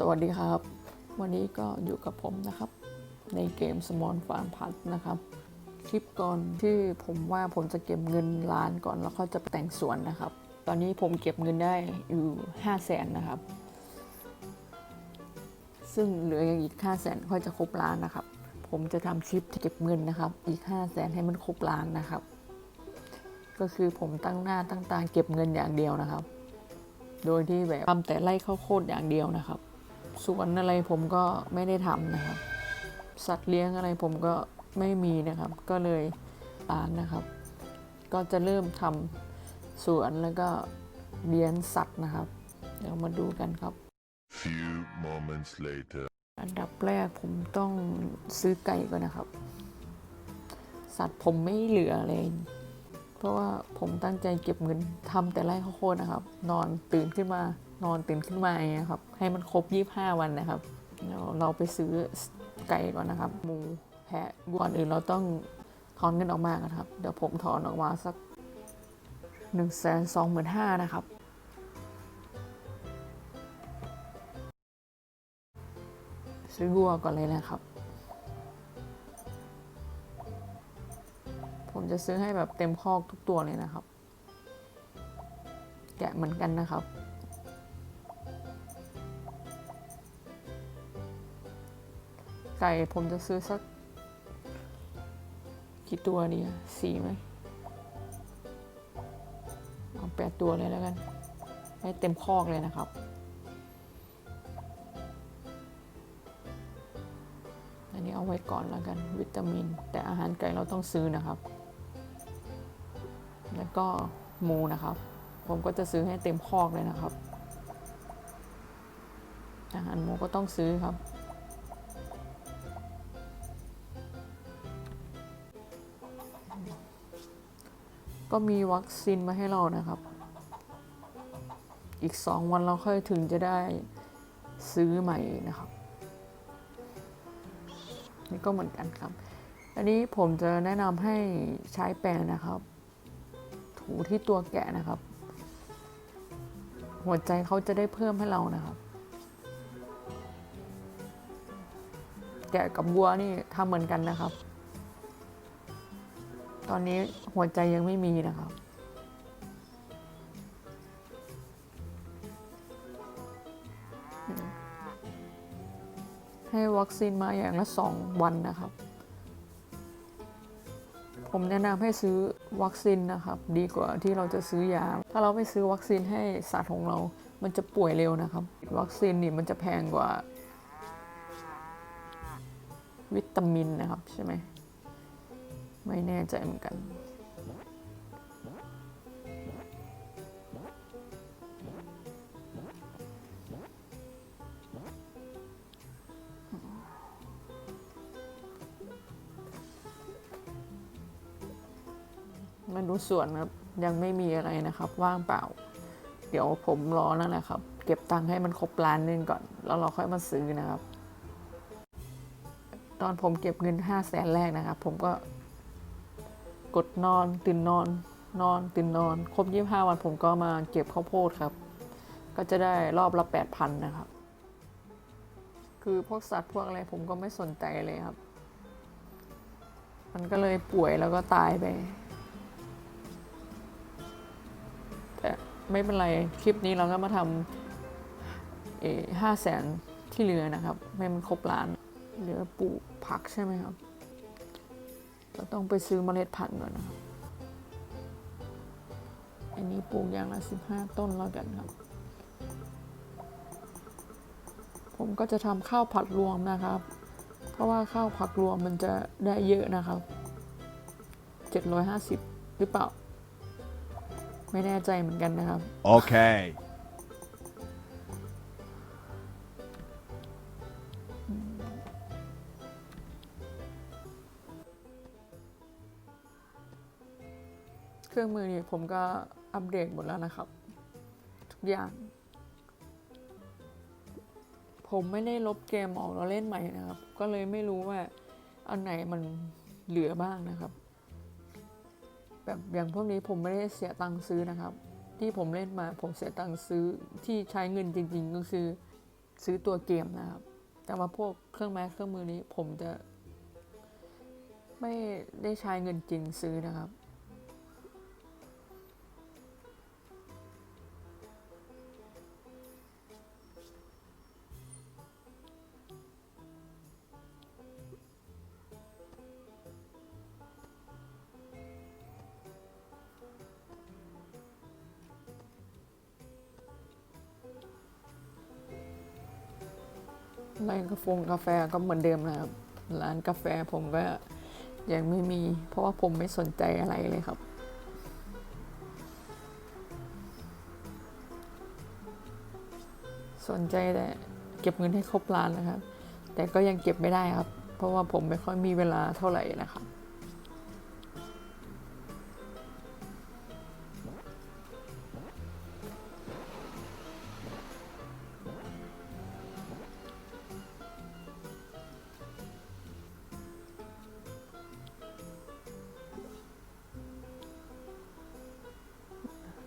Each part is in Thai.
สวัสดีครับ วันนี้ก็อยู่กับผมนะครับ ในเกม Small Farm p a s นะครับ คลิปก่อนที่ผมว่าผมจะเก็บเงินล้านก่อนแล้วก็จะแต่งสวนนะครับ ตอนนี้ผมเก็บเงินได้อยู่5 0 0แสนนะครับ ซึ่งเหลืออีก5 0 0แสนค่อยจะครบล้านนะครับ ผมจะทำคลิปเก็บเงินนะครับ อีก5 0 0แสนให้มันครบล้านนะครับ ก็คือผมตั้งหน้าตั้งตาเก็บเงินอย่างเดียวนะครับโดยที่แบบทำแต่ไล่ข้าวโพดอย่างเดียวนะครับ สวนอะไรผมก็ไม่ได้ทำนะครับ สัตว์เลี้ยงอะไรผมก็ไม่มีนะครับ ก็เลยร้านนะครับ ก็จะเริ่มทำสวนแล้วก็เลี้ยงสัตว์นะครับ เดี๋ยวมาดูกันครับ Few moments later. อันดับแรกผมต้องซื้อไก่ก่อนนะครับ สัตว์ผมไม่เหลือเลย เพราะว่าผมตั้งใจเก็บเงินทำแต่ไร่ข้าวโพดนะครับ นอนตื่นขึ้นมา นอนตื่นขึ้นมาอย่างเงี้ยครับ ให้มันครบ 25 วันนะครับเดี๋ยวเราไปซื้อไก่ก่อนนะครับหมูแพะก่อนอื่นเราต้องถอนเงินออกมาก่อนครับ เดี๋ยวผมถอนออกมาสัก1นึ่งแสนสองหมื่นห้านะครับ ซื้อวัวก่อนเลยนะครับ ผมจะซื้อให้แบบเต็มคอกทุกตัวเลยนะครับ แกะเหมือนกันนะครับ ไก่ผมจะซื้อสัก กี่ตัวดีอะสี่ไหมเอาแปดตัวเลยแล้วกัน ให้เต็มคอกเลยนะครับอันนี้เอาไว้ก่อนแล้วกัน วิตามิน แต่อาหารไก่เราต้องซื้อนะครับ แล้วก็หมูนะครับ ผมก็จะซื้อให้เต็มคอกเลยนะครับอาหารหมูก็ต้องซื้อครับ ก็มีวัคซีนมาให้เรานะครับ อีกสองวันเราค่อยถึงจะได้ซื้อใหม่นะครับ นี่ก็เหมือนกันครับ อันนี้ผมจะแนะนำให้ใช้แปรงนะครับ ถูที่ตัวแกะนะครับ หัวใจเขาจะได้เพิ่มให้เรานะครับ แกะกับวัวนี่ทำเหมือนกันนะครับ ตอนนี้หัวใจยังไม่มีนะครับให้วัคซีนมาอย่างละสองวันนะครับ ผมแนะนำให้ซื้อวัคซีนนะครับ ดีกว่าที่เราจะซื้อยา ถ้าเราไม่ซื้อวัคซีนให้สัตว์ของเรา มันจะป่วยเร็วนะครับ วัคซีนนี่มันจะแพงกว่า วิตามินนะครับใช่ไหม ไม่แน่ใจเหมือนกัน มาดูสวนครับ ยังไม่มีอะไรนะครับ ว่างเปล่า เดี๋ยวผมรอนั่นแหละครับ เก็บตังค์ให้มันครบล้านนึงก่อน แล้วเราค่อยมาซื้อนะครับ ตอนผมเก็บเงินห้าแสนแรกนะครับ ผมก็ กดนอนตื่นนอน นอนตื่นนอน ครบยี่ห้าวันผมก็มาเก็บข้าวโพดครับ ก็จะได้รอบละแปดพันนะครับ คือพวกสัตว์พวกอะไรผมก็ไม่สนใจเลยครับ มันก็เลยป่วยแล้วก็ตายไป แต่ไม่เป็นไร คลิปนี้เราก็มาทำเอห้าแสนที่เหลือนะครับ ให้มันครบล้านเหลือปลูกผักใช่ไหมครับ เราต้องไปซื้อเมล็ดพันธุ์ก่อนนะครับอันนี้ปลูกอย่างละสิบห้าต้นแล้วกันครับ ผมก็จะทำข้าวผัดรวมนะครับ เพราะว่าข้าวผัดรวมมันจะได้เยอะนะครับเจ็ดร้อยห้าสิบหรือเปล่า ไม่แน่ใจเหมือนกันนะครับ Okay. เค รื่องมือนี่ผมก็อัปเดตหมดแล้วนะครับ ทุกอย่าง ผมไม่ได้ลบเกมออกแล้วเล่นใหม่นะครับ ก็เลยไม่รู้ว่าอันไหนมันเหลือบ้างนะครับ แบบอย่างพวกนี้ผมไม่ได้เสียตังค์ซื้อนะครับ ที่ผมเล่นมาผมเสียตังค์ซื้อที่ใช้เงินจริง ๆ ก็คือซื้อตัวเกมนะครับ แต่ว่าพวกเครื่องไม้เครื่องมือนี้ผมจะ ไม่ได้ใช้เงินจริงซื้อนะครับ วงกาแฟก็เหมือนเดิมนะครับ ร้านกาแฟผมก็ยังไม่มี เพราะว่าผมไม่สนใจอะไรเลยครับ สนใจแต่เก็บเงินให้ครบล้านนะครับ แต่ก็ยังเก็บไม่ได้ครับ เพราะว่าผมไม่ค่อยมีเวลาเท่าไหร่นะครับ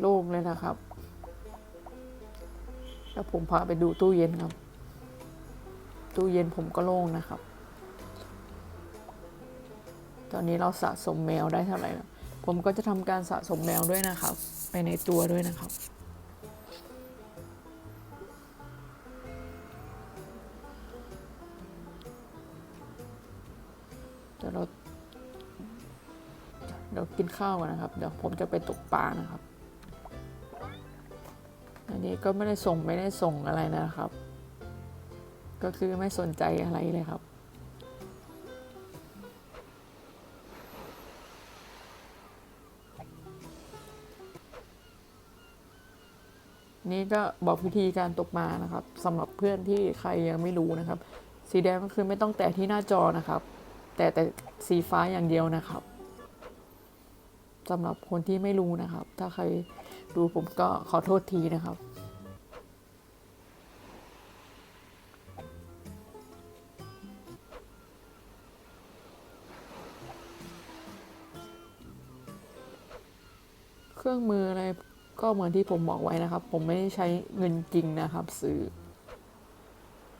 โล่งเลยนะครับ แล้วผมพาไปดูตู้เย็นครับ ตู้เย็นผมก็โล่งนะครับ ตอนนี้เราสะสมแมวได้เท่าไหร่แล้วผมก็จะทำการสะสมแมวด้วยนะครับ ไปในตัวด้วยนะครับเดี๋ยวเราเดี๋ยวกินข้าวก่อนนะครับ เดี๋ยวผมจะไปตกปลานะครับ อันนี้ก็ไม่ได้ส่งไม่ได้ส่งอะไรนะครับ ก็คือไม่สนใจอะไรเลยครับนี่ก็บอกวิธีการตกปลานะครับสำหรับเพื่อนที่ใครยังไม่รู้นะครับ สีแดงก็คือไม่ต้องแตะที่หน้าจอนะครับ แต่แต่สีฟ้าอย่างเดียวนะครับสำหรับคนที่ไม่รู้นะครับ ถ้าใคร ดูผมก็ขอโทษทีนะครับ เครื่องมืออะไรก็เหมือนที่ผมบอกไว้นะครับ ผมไม่ได้ใช้เงินจริงนะครับ ซื้อ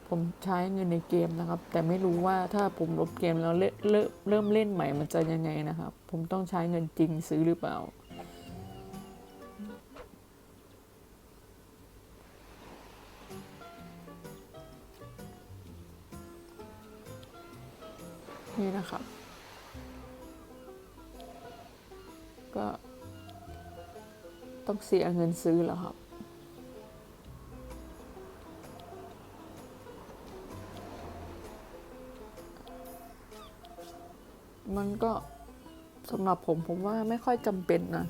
ผมใช้เงินในเกมนะครับ แต่ไม่รู้ว่าถ้าผมลบเกมแล้วเริ่มเริ่มเริ่มเล่นใหม่มันจะยังไงนะครับ ผมต้องใช้เงินจริงซื้อหรือเปล่า นี่นะครับ ก็ต้องเสียเงินซื้อแล้วครับ มันก็สำหรับผมผมว่าไม่ค่อยจำเป็นนะ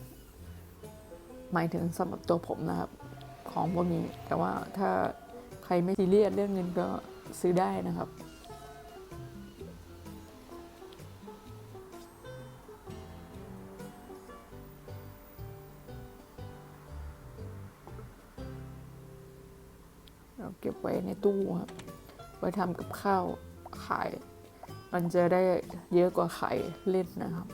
หมายถึงสำหรับตัวผมนะครับ ของพวกนี้ แต่ว่าถ้าใครไม่ซีเรียสเรื่องเงินก็ซื้อได้นะครับ ว้ทำกับข้าวขาย มันจะได้เยอะกว่าขายเล่นนะครับ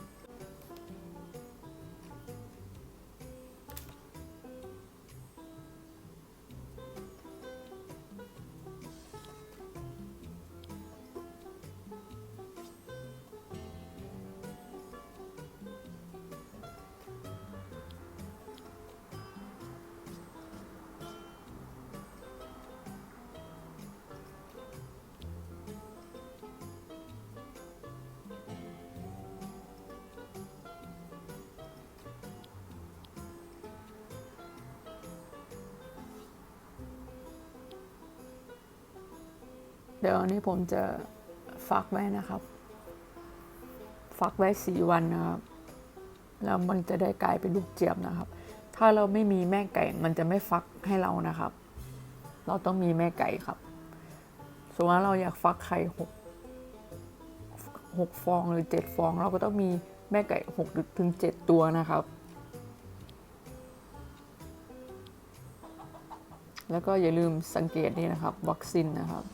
เดี๋ยวอันนี้ผมจะฟักไว้นะครับ ฟักไว้สี่วันนะครับ แล้วมันจะได้กลายเป็นลูกเจี๊ยบนะครับ ถ้าเราไม่มีแม่ไก่มันจะไม่ฟักให้เรานะครับ เราต้องมีแม่ไก่ครับ สมมติว่าเราอยากฟักไข่หกหกฟองหรือเจ็ดฟอง เราก็ต้องมีแม่ไก่หกถึงเจ็ดตัวนะครับ แล้วก็อย่าลืมสังเกตนี่นะครับ วัคซีนนะครับ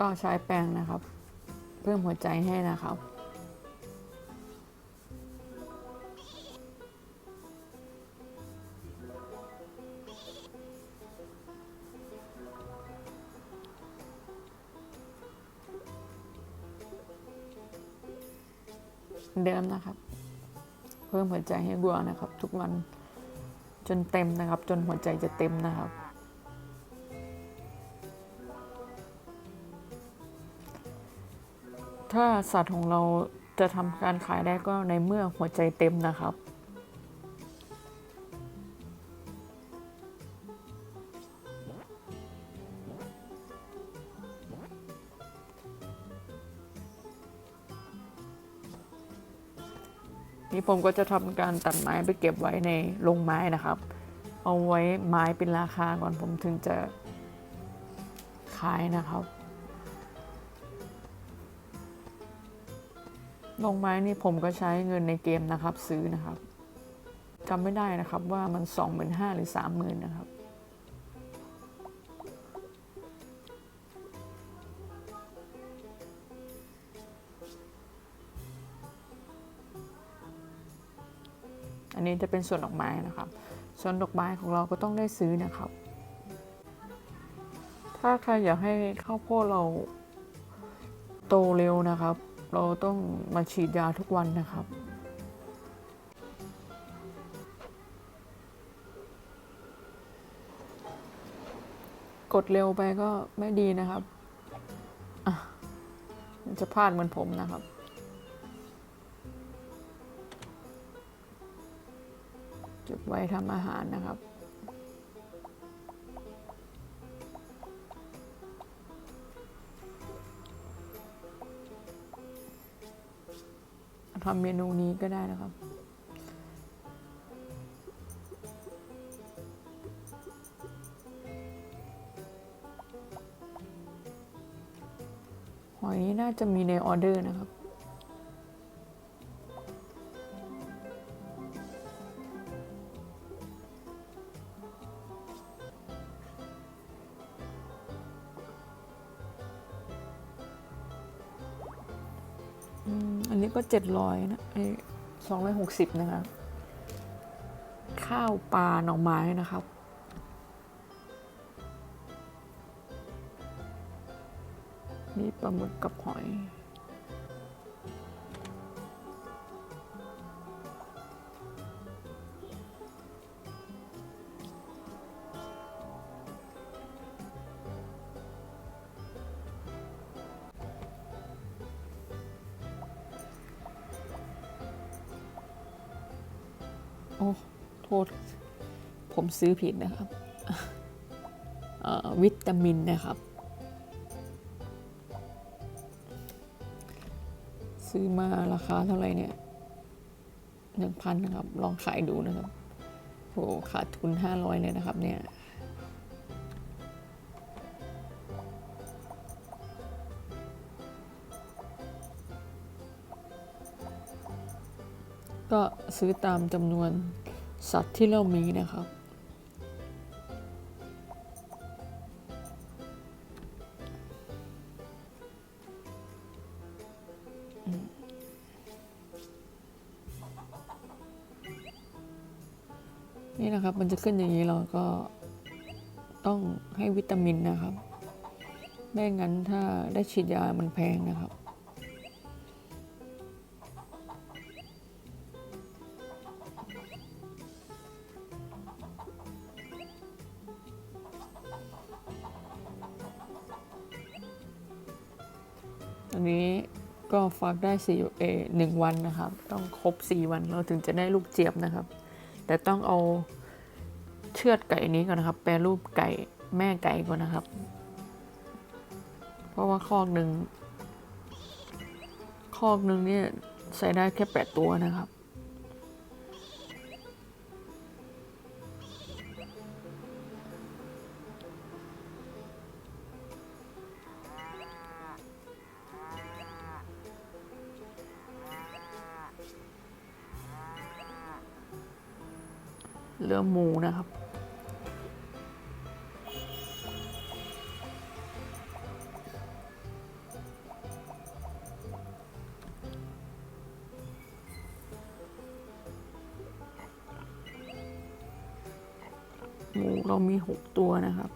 ก็ใช้แป้งนะครับ เพิ่มหัวใจให้นะครับ เดิมนะครับ เพิ่มหัวใจให้บัวนะครับ ทุกวันจนเต็มนะครับ จนหัวใจจะเต็มนะครับ ถ้าสัตว์ของเราจะทำการขายได้ก็ในเมื่อหัวใจเต็มนะครับ นี่ผมก็จะทำการตัดไม้ไปเก็บไว้ในโรงไม้นะครับ เอาไว้ไม้เป็นราคาก่อนผมถึงจะขายนะครับ โรงไม้นี่ผมก็ใช้เงินในเกมนะครับ ซื้อนะครับจำไม่ได้นะครับว่ามันสองหมื่นห้าหรือสามหมื่นนะครับ อันนี้จะเป็นส่วนดอกไม้นะครับ ส่วนดอกไม้ของเราก็ต้องได้ซื้อนะครับ ถ้าใครอยากให้ข้าวโพดเราโตเร็วนะครับ เราต้องมาฉีดยาทุกวันนะครับ กดเร็วไปก็ไม่ดีนะครับอะมันจะพลาดเหมือนผมนะครับเก็บไว้ทำอาหารนะครับ ทำเมนูนี้ก็ได้นะครับ หอยนี้น่าจะมีในออเดอร์นะครับ นนี้ก็เจ็ดร้อยนะไอ้สองร้อยหกสิบนะคะ ข้าวปลาหน่อไม้นะครับนี่ปลาหมึกกับหอย โอ้โทษ ผมซื้อผิดนะครับวิตามินนะครับ ซื้อมาราคาเท่าไหร่เนี่ยหนึ่งพันนะครับ ลองขายดูนะครับโหขาดทุนห้าร้อยเลยนะครับเนี่ย ก็ซื้อตามจำนวนสัตว์ที่เรามีนะครับ นี่นะครับมันจะขึ้นอย่างนี้เราก็ต้องให้วิตามินนะครับ ไม่งั้นถ้าได้ฉีดยามันแพงนะครับันนี้ก็ฟักได้สี่เอหนึ่งวันนะครับ ต้องครบสี่วันเราถึงจะได้ลูกเจี๊ยบนะครับ แต่ต้องเอาเชือดไก่นี้ก่อนนะครับ แปรรูปไก่แม่ไก่ก่อนนะครับ เพราะว่าคอกหนึ่งคอกหนึ่งเนี่ยใส่ได้แค่แปดตัวนะครับ อหมูนะครับ หมูเรามีหกตัวนะครับ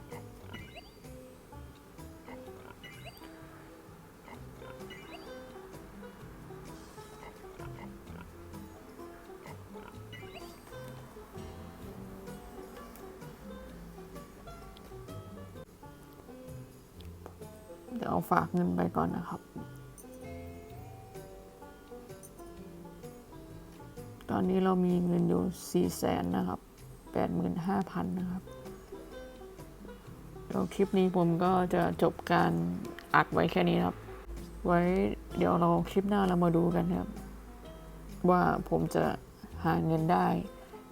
เดี๋ยวเอาฝากเงินไปก่อนนะครับ ตอนนี้เรามีเงินอยู่สี่แสนนะครับแปดหมื่นห้าพันนะครับเดี๋ยวคลิปนี้ผมก็จะจบการอัดไว้แค่นี้ครับ ไว้เดี๋ยวเราคลิปหน้าเรามาดูกันครับ ว่าผมจะหาเงินได้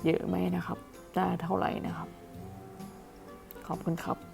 เยอะไหมนะครับ ได้เท่าไหร่นะครับ ขอบคุณครับ